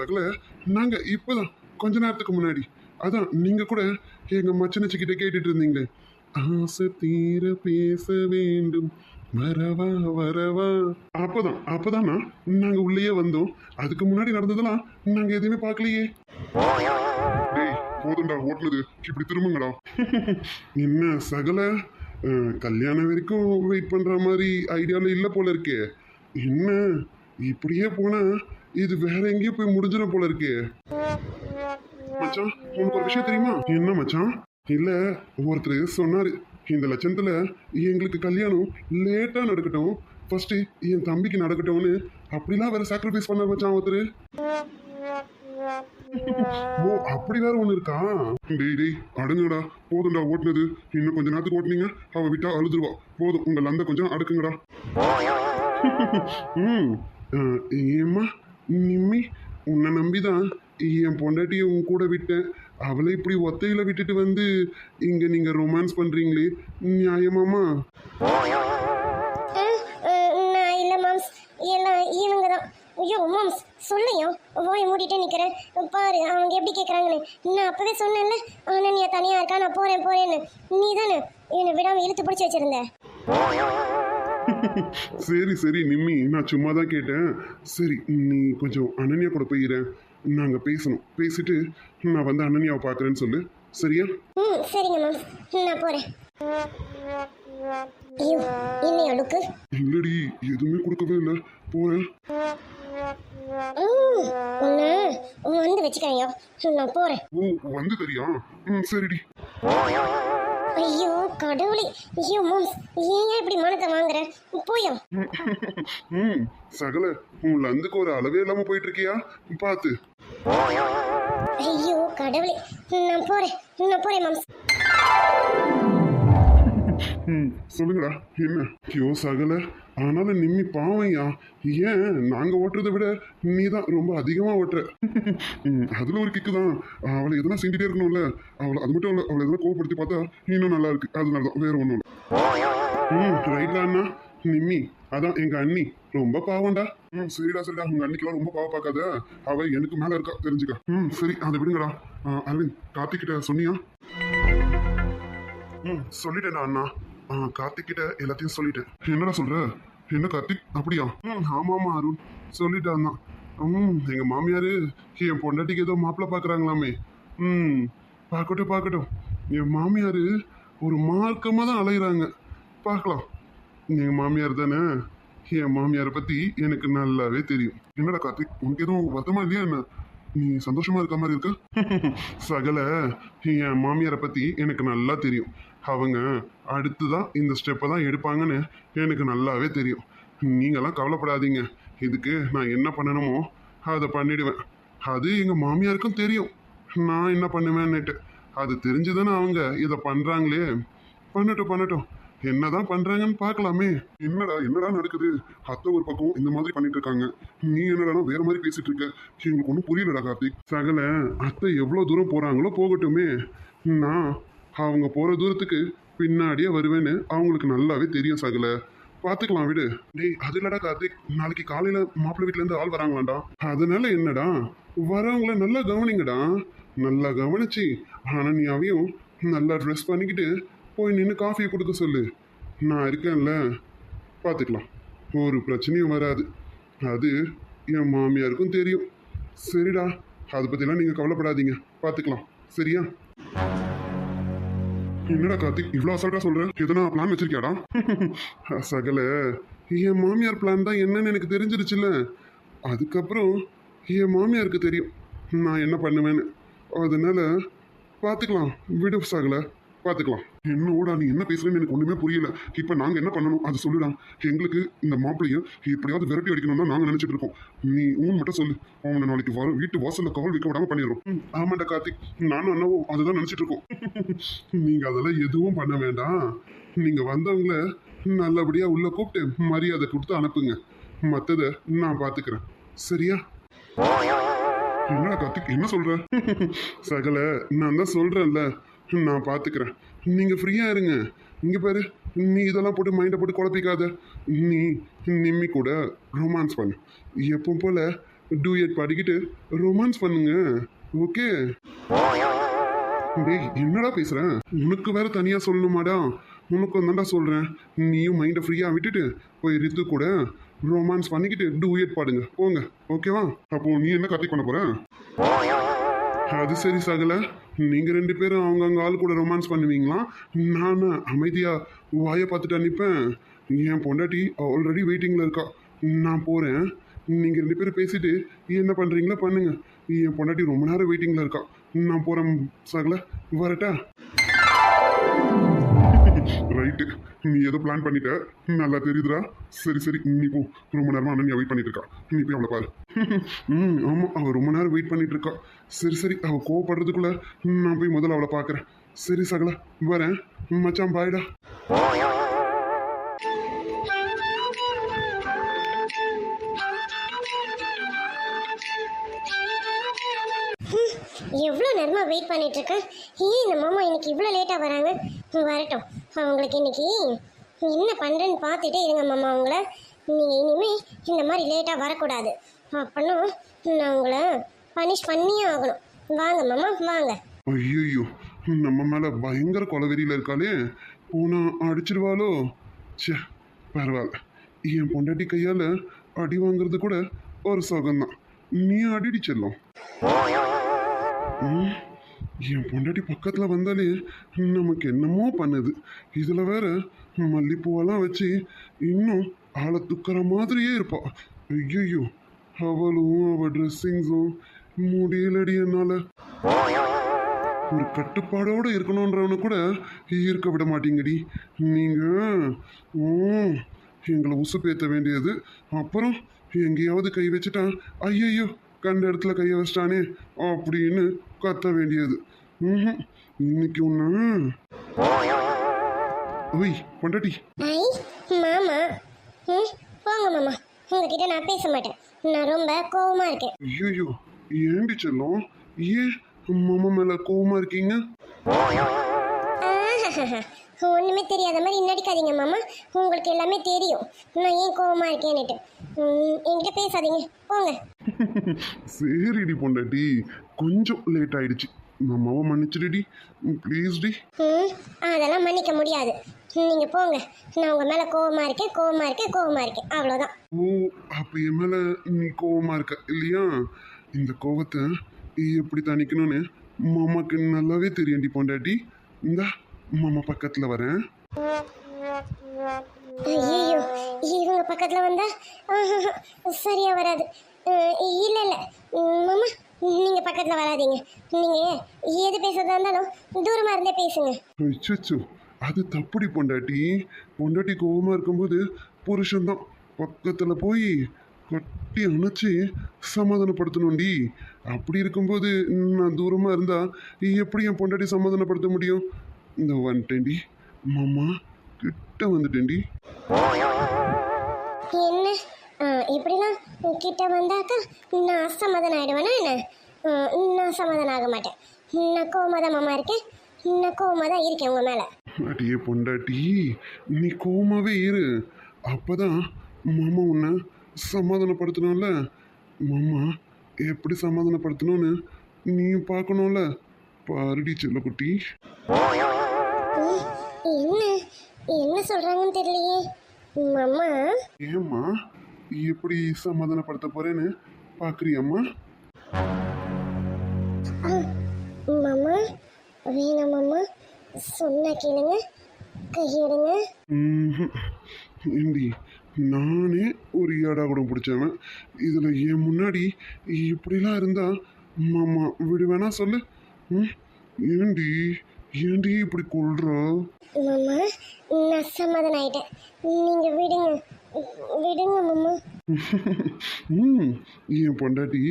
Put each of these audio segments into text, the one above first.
சகல நாங்க இப்பதான் கொஞ்ச நேரத்துக்கு முன்னாடி அதான் நீங்க கூட எங்க மச்சனச்சிக்கிட்ட கேட்டுட்டு இருந்தீங்களே ஆசை தீர பேச வேண்டும் வரவா வரவா. அப்பதான் அப்பதானா நாங்க உள்ளேயே வந்தோம். அதுக்கு முன்னாடி நடந்ததெல்லாம் நாங்க எதுவுமே பார்க்கலையே. போதும்டா ஓட்டுனது. இப்படி திரும்புங்கடா. என்ன சகல? கல்யாணம் வரைக்கும் வெயிட் பண்ற மாதிரி ஐடியால இல்ல போல இருக்கே. என்ன? இப்படியே போனா இது வேற எங்கேயோ போய் முடிஞ்சிடும் போல இருக்கே. மச்சான் உனக்கு ஒரு விஷயம் தெரியுமா? என்ன மச்சான்? இல்ல ஒருத்தர் சொன்னாரு. இந்த லட்சத்துல எங்களுக்கு கல்யாணம் லேட்டா நடக்கட்டும். ஃபர்ஸ்ட் என் தம்பிக்கு நடக்கட்டும்னு அப்படிலாம் வேற சாக்ரிஃபைஸ் பண்ண மச்சான் ஒருத்தர். ஓ அப்படி வேற ஒண்ணு இருக்கா? டேய் டேய் அடுங்கடா போதும்டா ஓட்டுனது. இன்னும் கொஞ்ச நேரத்துக்கு ஓட்டுனீங்க. அவ விட்டா அழுதுருவா. போதும் உங்க லந்த கொஞ்சம் அடக்குங்கடா. ம் ஏம்மா? நிம்மி உன்னை நம்பிதான். என் பொண்டாட்டியை உன் கூட விட்டேன். அவளை இப்படி ஒத்தையில் விட்டுட்டு வந்து இங்கே நீங்கள் ரொமான்ஸ் பண்ணுறீங்களே நியாயமாமா? நான் இல்லை மாம்ஸ். எல்லாம் இவங்க தான் ஐயோ மாம்ஸ் சொல்லையோ வாயை மூடிட்டு நிற்கிறேன் பாரு அவங்க எப்படி கேட்குறாங்கன்னு நான் அப்போவே சொன்னேன்ல அனன்யா தனியாக இருக்கா நான் போகிறேன் போகிறேன்னு நீ தானே என்னை விடாமல் இழுத்து பிடிச்சி வச்சிருந்த. சரி சரி நிம்மி நான் சும்மா தான் கேட்டேன். சரி நீ கொஞ்சம் அனன்யா கூட போயிடுறேன் நாங்க பேசணும். பேசிட்டு நான் வந்து அனன்யாவை பார்க்குறேன்னு சொல்லு. சரியா? ம் சரிங்க மாம்ஸ் நான் போகிறேன் ஐயோ என்னையா லுக்கு? இல்லடி எதுவுமே கொடுக்கவே இல்லை. போறேன் ம் ஒன்று வந்து வச்சுக்கிறேன் நான் போகிறேன் ஓ வந்து தெரியா? ம் சரிடி. ஐயோ கடவுளே. ஐயோ மாம்ஸ் ஏன் இப்படி மானத்தை வாங்குற? போயா. ம் சகல உன் லந்துக்கு ஒரு அளவே இல்லாம போயிட்டு இருக்கியா பார்த்து ஐயோ கடவுளே. நான் போகிறேன் நான் போகிறேன் மாம்ஸ் ம் சொல்லுங்கடா என்ன? ஐயோ சகல ஆனாலும் நிம்மி பாவையா? ஏன்? நாங்க ஓட்டுறதை விட நீ தான் ரொம்ப அதிகமா ஓட்டுற. அதில் அதுல ஒரு கிக்கு தான். அவளை எதனா செஞ்சுட்டே இருக்கணும்ல. அவளை அது மட்டும் இல்லை அவளை எதனா கோவப்படுத்தி பார்த்தா இன்னும் நல்லா இருக்கு. அதனால தான் வேற ஒன்றும் இல்லை. ம் ரைட்ல அண்ணா. நிம்மி அதான் எங்க அண்ணி. ரொம்ப பாவம்டா. ம் சரிடா சரிடா. உங்க அன்னிக்கெல்லாம் ரொம்ப பாவம் பார்க்காத. அவ எனக்கு மேல இருக்கா தெரிஞ்சுக்க. ம் சரி அதை விடுங்கடா. ஆ, அரவிந்த் கார்த்திக் கிட்ட சொன்னியா? ம் சொல்லிட்டேன்டா அண்ணா. கார்த்திக் கிட்ட எல்லாத்தையும் சொல்லிட்டேன். என்னடா சொல்ற? என்ன கார்த்திக்? அப்படியா? ம் ஆமாமா அருண். சொல்லிட்டான் தான். ம் எங்க மாமியாரு என் பொண்டாட்டிக்கு ஏதோ மாப்பிள்ளை பார்க்குறாங்களாமே ம் பார்க்கட்டும் பார்க்கட்டும். என் மாமியாரு ஒரு மார்க்கமாக தான் அலையிறாங்க. பார்க்கலாம். எங்கள் மாமியார் தானே? என் மாமியாரை பற்றி எனக்கு நல்லாவே தெரியும். என்னடா கார்த்திக் உனக்கு எதுவும் வருத்தமா இல்லையா என்ன? நீ சந்தோஷமா இருக்க மாதிரி இருக்க? சகல என் மாமியாரை பற்றி எனக்கு நல்லா தெரியும். அவங்க அடுத்துதான் இந்த ஸ்டெப்பை தான் எடுப்பாங்கன்னு எனக்கு நல்லாவே தெரியும். நீங்களாம் கவலைப்படாதீங்க. இதுக்கு நான் என்ன பண்ணணுமோ அதை பண்ணிடுவேன். அது எங்கள் மாமியாருக்கும் தெரியும். நான் என்ன பண்ணுவேன்னுட்டு. அது தெரிஞ்சுதானே அவங்க இதை பண்ணுறாங்களே பண்ணட்டும் பண்ணட்டும். என்னதான் பண்றாங்கன்னு பார்க்கலாமே. என்னடா என்னடா நடக்குது? அத்தை ஒரு பக்கம் இந்த மாதிரி பண்ணிட்டு இருக்காங்க. நீ என்னடா வேற மாதிரி பேசிட்டு இருக்க? எங்களுக்கு ஒன்றும் புரியலடா கார்த்திக். சகல அத்தை எவ்வளோ தூரம் போறாங்களோ போகட்டுமே. நான் அவங்க போற தூரத்துக்கு பின்னாடியே வருவேன்னு அவங்களுக்கு நல்லாவே தெரியும் சகல. பார்த்துக்கலாம் விடு. டேய் அது இல்லடா கார்த்திக். நாளைக்கு காலையில மாப்பிள்ளை வீட்டிலேருந்து ஆள் வராங்களாண்டா. அதனால என்னடா? வரவங்கள நல்லா கவனிங்கடா. நல்லா கவனிச்சு அனன்யாவையும் நல்லா ட்ரெஸ் பண்ணிக்கிட்டு போய் நின்று காஃபியை கொடுக்க சொல்லு. நான் இருக்கேன்ல. பார்த்துக்கலாம் ஒரு பிரச்சனையும் வராது. அது என் மாமியாருக்கும் தெரியும். சரிடா. அதை பற்றிலாம் நீங்கள் கவலைப்படாதீங்க. பார்த்துக்கலாம் சரியா? என்னடா கார்த்திக் இவ்வளோ அசால்ட்டாக சொல்கிறேன் எதனா பிளான் வச்சிருக்கியாடா? சகல. என் மாமியார் பிளான் தான் என்னன்னு எனக்கு தெரிஞ்சிருச்சுல்ல. அதுக்கப்புறம் என் மாமியாருக்கு தெரியும். நான் என்ன பண்ணுவேன்னு. அதனால பார்த்துக்கலாம் விடு சகலை. பார்த்துக்கலாம் என்னோட நீ என்ன பேசுறேன்னு எனக்கு ஒன்றுமே புரியல. இப்போ நாங்கள் என்ன பண்ணணும்? அது சொல்லுடா. எங்களுக்கு இந்த மாப்பிள்ளையை எப்படியாவது விரட்டி அடிக்கணும்னா நாங்கள் நினச்சிட்டு இருக்கோம். நீ ஊன் மட்டும் சொல்லு. அவனை நாளைக்கு வர வீட்டு வாசலில் கால் வைக்க விடாமல் பண்ணிடுறோம். ஆமாண்டா கார்த்திக். நானும் அண்ணாவோ அதுதான் நினச்சிட்டு இருக்கோம். நீங்கள் அதெல்லாம் எதுவும் பண்ண வேண்டாம். நீங்கள் வந்தவங்கள நல்லபடியாக உள்ளே கூப்பிட்டு மரியாதை கொடுத்து அனுப்புங்க. மற்றதை நான் பார்த்துக்கிறேன் சரியா? என்னடா கார்த்திக் என்ன சொல்ற? சகல நான் தான் சொல்றேன்ல. நான் பார்த்துக்கிறேன் நீங்கள் ஃப்ரீயாக இருங்க. இங்கே பாரு நீ இதெல்லாம் போட்டு மைண்டை போட்டு குழப்பிக்காத. நீ நிம்மி கூட ரொமான்ஸ் பண்ணு. எப்போ போல டூயட் பாடிக்கிட்டு ரொமான்ஸ் பண்ணுங்க. ஓகே டேய் என்னடா பேசுகிறேன் உனக்கு வேற தனியாக சொல்லணுமாடா? உனக்கு தான்டா சொல்கிறேன் நீயும் மைண்டை ஃப்ரீயாக விட்டுட்டு போய் ரித்து கூட ரொமான்ஸ் பண்ணிக்கிட்டு டூயட் பாடுங்க. போங்க. ஓகேவா அப்போது நீ என்ன கத்தி பண்ண போகிறேன் அது சரி சகல. நீங்கள் ரெண்டு பேரும் அவங்கவுங்க ஆள் கூட ரொமான்ஸ் பண்ணுவீங்களா? நான் அமைதியா வாயை பார்த்துட்டு அனுப்பேன் என் பொண்டாட்டி ஆல்ரெடி வெயிட்டிங்கில் இருக்கா. நான் போகிறேன் நீங்கள் ரெண்டு பேரும் பேசிட்டு என்ன பண்ணுறீங்களோ பண்ணுங்கள் என் பொண்டாட்டி ரொம்ப நேரம் வெயிட்டிங்கில் இருக்கா. நான் போகிறேன் சகல. வரட்டா? ரைட்டு நீ ஏதோ பிளான் பண்ணிட்ட? நல்லா தெரியுதுடா. சரி சரி. நீ போ. ரொம்ப நேரமா அண்ணன் வெயிட் பண்ணிட்டு இருக்கா. நீ போய் அவளை பாரு. ம் ஆமா. அவ ரொம்ப நேரம் வெயிட் பண்ணிட்டு இருக்கா. சரி சரி. அவள் கோவப்படுறதுக்குள்ள நான் போய் முதல்ல அவளை பார்க்குறேன். சரி சகலா. வரேன். மச்சான் பாய்டா எவ்வளோ நேரமாக வெயிட் பண்ணிட்டு இருக்கேன் ஏன் இந்த மாமா இன்னைக்கு இவ்வளோ லேட்டாக வராங்க? வரட்டும். அவங்களுக்கு இன்னைக்கு என்ன பண்ணுறேன்னு பார்த்துட்டே இருங்க மாமா அவங்கள நீங்கள் இனிமேல் இந்த மாதிரி லேட்டாக வரக்கூடாது. அப்படின்னா நான் உங்களை பனிஷ் பண்ணியே ஆகணும். வாங்க மாமா வாங்க. ஐயோ நம்ம மேலே பயங்கர கொலவெறியில் இருக்காளே. போனா அடிச்சிருவாளோ? சே பரவாயில்ல. என் பொண்டாட்டி கையால் அடி வாங்குறது கூட ஒரு சுகம்தான். நீ அடிடி செல்லும். ம், என் பொண்டாட்டி பக்கத்தில் வந்தாலே நமக்கு என்னமோ பண்ணுது. இதில் வேற மல்லிப்பூவெல்லாம் வச்சு இன்னும் ஆளை துக்கிற மாதிரியே இருப்பா. ஐயோ அவளும் அவள் ட்ரெஸ்ஸிங்ஸும் முடியலடி என்னால். ஒரு கட்டுப்பாடோட இருக்கணுன்றவனு கூட இருக்க விட மாட்டீங்கடி. நீங்கள் எங்களை உசுப்பேற்ற வேண்டியது. அப்புறம் எங்கேயாவது கை வச்சுட்டா ஐயையோ கண்ட இடத்துல கையை வச்சிட்டானே அப்படின்னு கத்த வேண்டியது. ம்ஹும். இன்னைக்கு ஒன்று ஒய் பொண்டாட்டி. ஐ மாமா. ம் போங்க மாமா. உங்ககிட்ட நான் பேச மாட்டேன். நான் ரொம்ப கோவமாக இருக்கேன். ஐயோ ஏண்டி செல்லம்? ஏன் மாமா மேல கோவமா இருக்கீங்க? ஆஹாஹாஹா. ஒண்ணுமே தெரியாத மாதிரி நடிக்காதீங்க மாமா. உங்களுக்கு எல்லாமே தெரியும். நான் ஏன் கோவமா இருக்கேன்னுட்டு. ம், என்கிட்ட பேசாதீங்க. போங்க. சரிடி பொண்டாட்டி. கொஞ்சம் லேட் ஆயிடுச்சு. மாமாவை மன்னிச்சிடுடி. Please D. ம் அதெல்லாம் மன்னிக்க முடியாது. நீங்க போங்க. நான் உங்க மேல கோவமா இருக்கேன் கோவமா இருக்கேன் கோவமா இருக்கேன். அவ்வளோதான் ஓ அப்ப என் மேல நீ கோவமா இருக்க இல்லையா? இந்த கோவத்தை எப்படி தணிக்கணும்னு மாமாக்கு நல்லாவே தெரியும்டி பொண்டாட்டி. இந்த மாமா பக்கத்துல வரேன். ஐயோ இவங்க பக்கத்துல வந்தா? சரியா வராது. இல்ல இல்ல. மாமா நீங்க பக்கத்துல வராதீங்க. நீங்க எது பேசுறதா இருந்தாலும் தூரமா இருந்தே பேசுங்க. அச்சோ அது தப்புடி பொண்டாட்டி. பொண்டாட்டி கோவமா இருக்கும்போது புருஷன்தான் பக்கத்துல போய் கட்டி அணைச்சி சமாதானப்படுத்தணும்டி. அப்படி இருக்கும்போது நான் தூரமா இருந்தா எப்படி என் பொண்டாட்டி சமாதானப்படுத்த முடியும்? இந்த வந்துட்டேன்டி. மாமா கிட்ட வந்துட்டேன்டி. என்ன? இப்படிலாம் கிட்ட வந்தாக்கா நான் அசமாதானம் ஆயிடுவேனா என்ன நான் சமாதானம் ஆக மாட்டேன் நான் கோவமா தான் மாமா இருக்கேன். நான் கோவமா தான் இருக்கேன் உங்க மேல. அடியே பொண்டாட்டி நீ கோவமாவே இரு. அப்பதான் மாமா உன்னை சமாதானப்படுத்தணும்ல மாமா எப்படி சமாதானப்படுத்தணும்னு நீயும் பார்க்கணும்ல? பாருடி செல்லக்குட்டி. என்ன? என்ன சொல்றாங்கன்னு தெரியலையே. மாமா? ஏம்மா? எப்படி சமாதானப்படுத்த போறேன்னு பாக்குறியம்மா? மாமா வேணாம் மாமா சொன்னா கேளுங்க கையெடுங்க. ஏண்டி நானே ஒரு ஏடா கூட பிடிச்சவன். இதில் என் முன்னாடி இப்படிலாம் இருந்தா மாமா விடுவேனா சொல்லு. ம் ஏண்டி ஏண்டி இப்படி கொள்ற மாமா நான் சமாதானம் ஆயிட்டேன். நீங்க விடுங்க. விடுங்க மாமா. ம் என் பொண்டாட்டி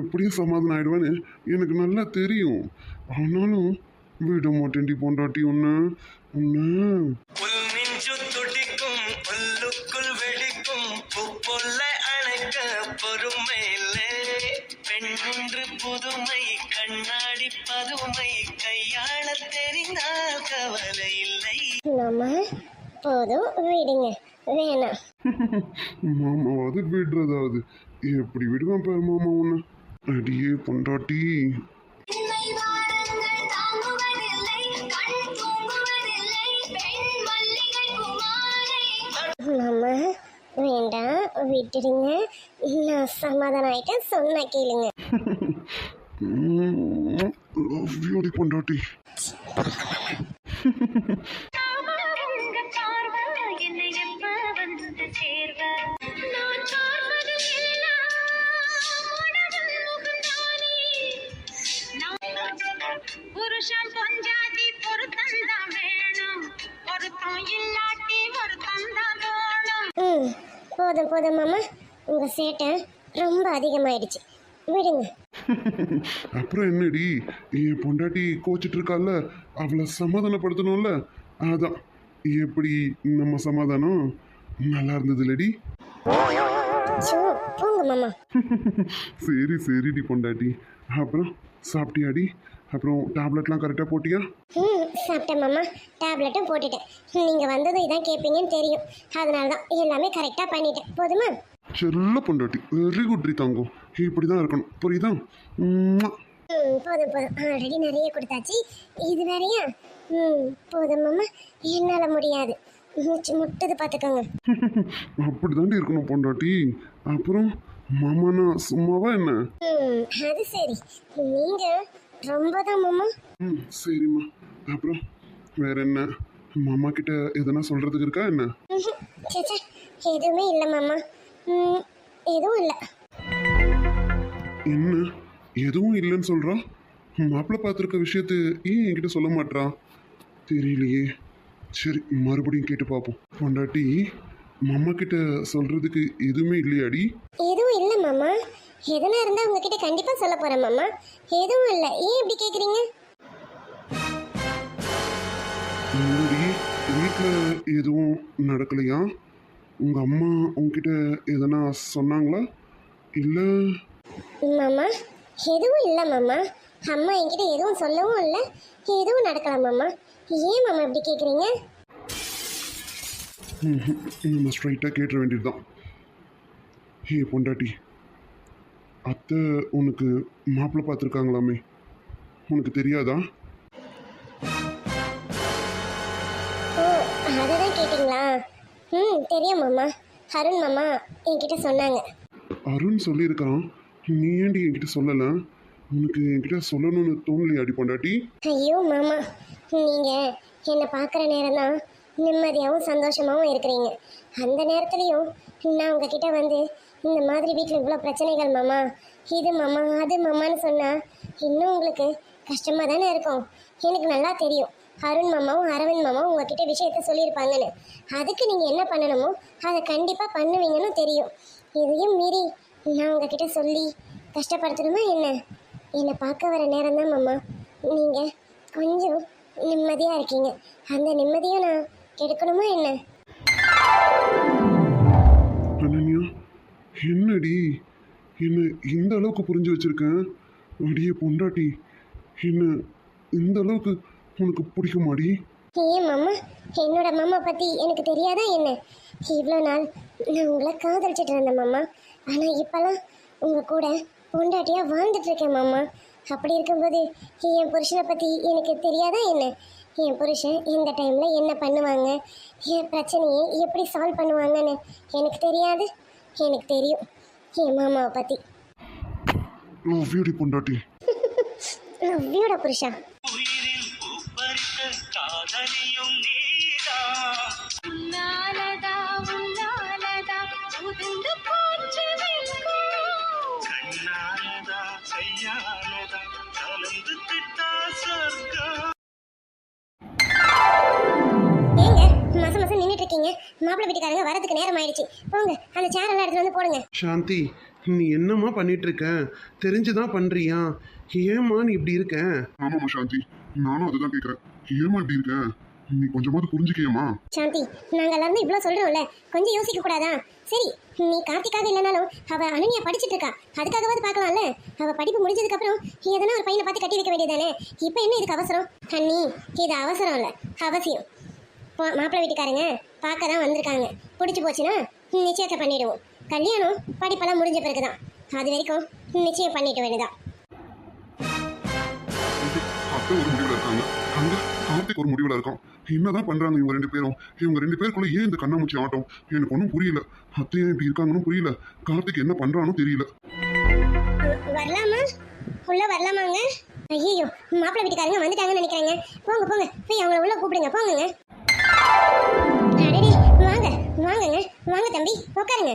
எப்படியும் சமாதானம் ஆயிடுவான்னு எனக்கு நல்லா தெரியும். ஆனாலும் விட மாட்டேன்டி பொண்டாட்டி ஒன்று ஒன்று புதுமை கண்ணாடி பதுமை கையாள தெரிந்தால் கவலை இல்லை. போதும் விடுங்க. வேணாம் மாமாவாவது விடுறதாவது எப்படி விடுவான் பாரு மாமா உன்னை? அடியே பொண்டாட்டி. பெண்மை வாரங்கள் தாங்குவதில்லை கண் தூங்குவதில்லை பெண் மல்லிகை குமாரை. மாமா வேண்டாம் விட்டுடுங்க. நான் சமாதானம் ஆயிட்டேன் சொன்னா கேளுங்க. லவ் யூடி பொண்டாட்டி. புருஷன் பொஞ்சாதி பொருத்தந்தான் வேணும். பொருத்தம் இல்லாட்டி பொருத்தந்தான் வேணும் ம் போதும் போதும் மாமா. உங்கள் சேட்டை ரொம்ப அதிகமாயிடுச்சு. விடுங்க. அப்புறம் என்னடி? என் பொண்டாட்டி கோச்சிட்டு இருக்கால அவளை சமாதானப்படுத்தணும்ல? அதான். எப்படி நம்ம சமாதானம்? நல்லா இருந்தது இல்லடி சோ போங்க மாமா. சரி சரிடி பொண்டாட்டி. அப்புறம் சாப்பிட்டியாடி? அப்புறம் டேப்லெட்லாம் கரெக்டாக போட்டியா? ம் சாப்பிட்டேன் மாமா. டேப்லெட்டும் போட்டுட்டேன். நீங்கள் வந்ததும் இதான் கேட்பீங்கன்னு தெரியும். அதனால தான் எல்லாமே கரெக்டாக பண்ணிட்டேன். போதுமா? செல்ல பொண்டாட்டி. வெரி குட் தங்கம் இப்படி தான் இருக்கணும். புரியுதா. ம் போதும் போதும். ஆல்ரெடி நிறைய கொடுத்தாச்சு. இது வேறையா? ம் போதும் மாமா. என்னால் முடியாது. முட்டுது பார்த்துக்கோங்க. அப்படி தாண்டி இருக்கணும் பொண்டாட்டி. அப்புறம் மாமானா சும்மாவா என்ன? அது சரி. நீங்கள் ரொம்ப தான் மாமா. ம் சரிம்மா. அப்புறம் வேற என்ன? மாமா கிட்ட எதனா சொல்றதுக்கு இருக்கா என்ன? ம்ஹும். ச்சே ச்சே, எதுவுமே இல்லை மாமா. ம், எதுவும் இல்லை. என்ன? எதுவும் இல்லைன்னு சொல்றா? மாப்பிள்ளை பார்த்துருக்க விஷயத்த ஏன் என்கிட்ட சொல்ல மாட்றா? தெரியலையே. சரி மறுபடியும் கேட்டு பார்ப்போம். பொண்டாட்டி மாமா கிட்ட சொல்றதுக்கு எதுவுமே இல்லையாடி? எதுவும் இல்லை மாமா. எதனா இருந்தால் உங்ககிட்ட கண்டிப்பாக சொல்ல போகிறேன் மாமா. எதுவும் இல்லை. ஏன் இப்படி கேட்குறீங்க முன்னாடி வீட்டில் எதுவும் நடக்கலையா? உங்க அம்மா உங்ககிட்ட எதனா சொன்னாங்களா? இல்லை. மாமா எதுவும் இல்லை மாமா. அம்மா என்கிட்ட எதுவும் சொல்லவும் இல்லை. எதுவும் நடக்கல மாமா. ஏன் மாமா இப்படி கேட்குறீங்க நம்ம ஸ்ட்ரைட்டாக கேட்டுற வேண்டியதுதான். ஹே பொண்டாட்டி. அத்தை உனக்கு மாப்பிள்ளை பார்த்துருக்காங்களாமே? உனக்கு தெரியாதா? ஓ அதை தான் கேட்டிங்களா? ம் தெரியும் மாமா. அருண் மாமா என்கிட்ட சொன்னாங்க. அருண் சொல்லியிருக்கான். நீ ஏன்டி என்கிட்ட சொல்லலை? உனக்கு என்கிட்ட சொல்லணும்னு தோணலையாடி பொண்டாட்டி? ஐயோ மாமா. நீங்கள் என்னை பார்க்குற நேரம் தான் நிம்மதியாகவும் சந்தோஷமாகவும் இருக்கிறீங்க. அந்த நேரத்துலையும் நான் உங்ககிட்ட வந்து இந்த மாதிரி வீட்டில் இவ்வளோ பிரச்சனைகள் மாமா. இது மாமா அது மாமான்னு சொன்னால் இன்னும் உங்களுக்கு கஷ்டமாக தானே இருக்கும். எனக்கு நல்லா தெரியும். அருண் மாமாவும் அரவிந்த் மாமாவும் உங்ககிட்ட விஷயத்த சொல்லியிருப்பாங்கன்னு. அதுக்கு நீங்கள் என்ன பண்ணணுமோ அதை கண்டிப்பாக பண்ணுவீங்கன்னு தெரியும். இதையும் மீறி நான் உங்ககிட்ட சொல்லி கஷ்டப்படுத்தணுமா என்ன? என்னை பார்க்க வர நேரம் தான் மாமா. நீங்கள் கொஞ்சம் நிம்மதியாக இருக்கீங்க. அந்த நிம்மதியை நான் கெடுக்கணுமா என்ன? என்னடி? என்ன இந்த அளவுக்கு புரிஞ்சு வச்சிருக்கேன்? அடியே பொண்டாட்டி என்ன இந்த அளவுக்கு உனக்கு பிடிக்குமாடி? ஏன் மாமா என்னோட மாமா பற்றி எனக்கு தெரியாதா என்ன? இவ்வளோ நாள் நான் உங்களை காதலிச்சிட்டு இருந்தேன் மாமா. ஆனால் இப்போல்லாம் உங்கள் கூட பொண்டாட்டியாக வாழ்ந்துட்டு இருக்கேன் மாமா. அப்படி இருக்கும்போது என் புருஷனை பற்றி எனக்கு தெரியாதா என்ன? என் புருஷன் இந்த டைமில் என்ன பண்ணுவாங்க? என் பிரச்சனையை எப்படி சால்வ் பண்ணுவாங்கன்னு எனக்கு தெரியாது. எனக்கு தெரியும். என் மாமாவை பற்றி லவ் யூடி பொண்டாட்டி. லவ்யோட புருஷா. ஏங்க மாசம் மாசம் நின்றுட்டு இருக்கீங்க. மாப்பிள்ளை வீட்டுக்காரங்க வரதுக்கு நேரம் ஆயிடுச்சு போங்க அந்த சேர் எல்லாம் எடுத்துட்டு வந்து போடுங்க. சாந்தி நீ என்னம்மா பண்ணிட்டு இருக்க? தெரிஞ்சுதான் பண்றியா? ஏம்மா நீ இப்படி இருக்க? ஆமாம்மா சாந்தி நானும் அதுதான் கேட்குறேன் ஏமா இப்படி இருக்க? நீ கொஞ்சமாவது புரிஞ்சுக்கியம்மா. சாந்தி நாங்க எல்லாரும் இவ்வளவு சொல்றோம்ல கொஞ்சம் யோசிக்க கூடாதா? சரி நீ கார்த்திக்காக இல்லைனாலும் அவ அனன்யா படிச்சிட்டு இருக்கா. அதுக்காகவாது பார்க்கலாம்ல. அவ படிப்பு முடிஞ்சதுக்கு அப்புறம் எதனா ஒரு பையனை பார்த்து கட்டி வைக்க வேண்டியதானே இப்போ என்ன இதுக்கு அவசரம்? அண்ணி இது அவசரம் இல்ல அவசியம். மாப்பிள்ளை வீட்டுக்காரங்க பார்க்க தான் வந்திருக்காங்க. பிடிச்சி போச்சுன்னா நிச்சயத்தை பண்ணிடுவோம். கல்யாணம் படிப்பெல்லாம் முடிஞ்ச பிறகு தான் அது வரைக்கும் நிச்சயம் பண்ணிக்க வேண்டியதான் அத்தை ஒரு முடிவில் இருக்காங்க. அங்க கார்த்திக் ஒரு முடிவில் இருக்கான். என்னதான் பண்றாங்க இவங்க ரெண்டு பேரும்? இவங்க ரெண்டு பேருக்குள்ள ஏன் இந்த கண்ணாமூச்சி ஆட்டம்? எனக்கு ஒன்றும் புரியல. அத்தையும் இப்படி இருக்காங்கன்னு புரியல. கார்த்திக் என்ன பண்றானோ தெரியல. வரலாமா? உள்ள வரலாமாங்க? ஐயோ மாப்பிள்ளை வீட்டுக்காரங்க வந்துட்டாங்கன்னு நினைக்கிறாங்க. போங்க போங்க. போய் அவங்கள உள்ள கூப்பிடுங்க. அடடே வாங்க வாங்கங்க வாங்க தம்பி உட்காருங்க.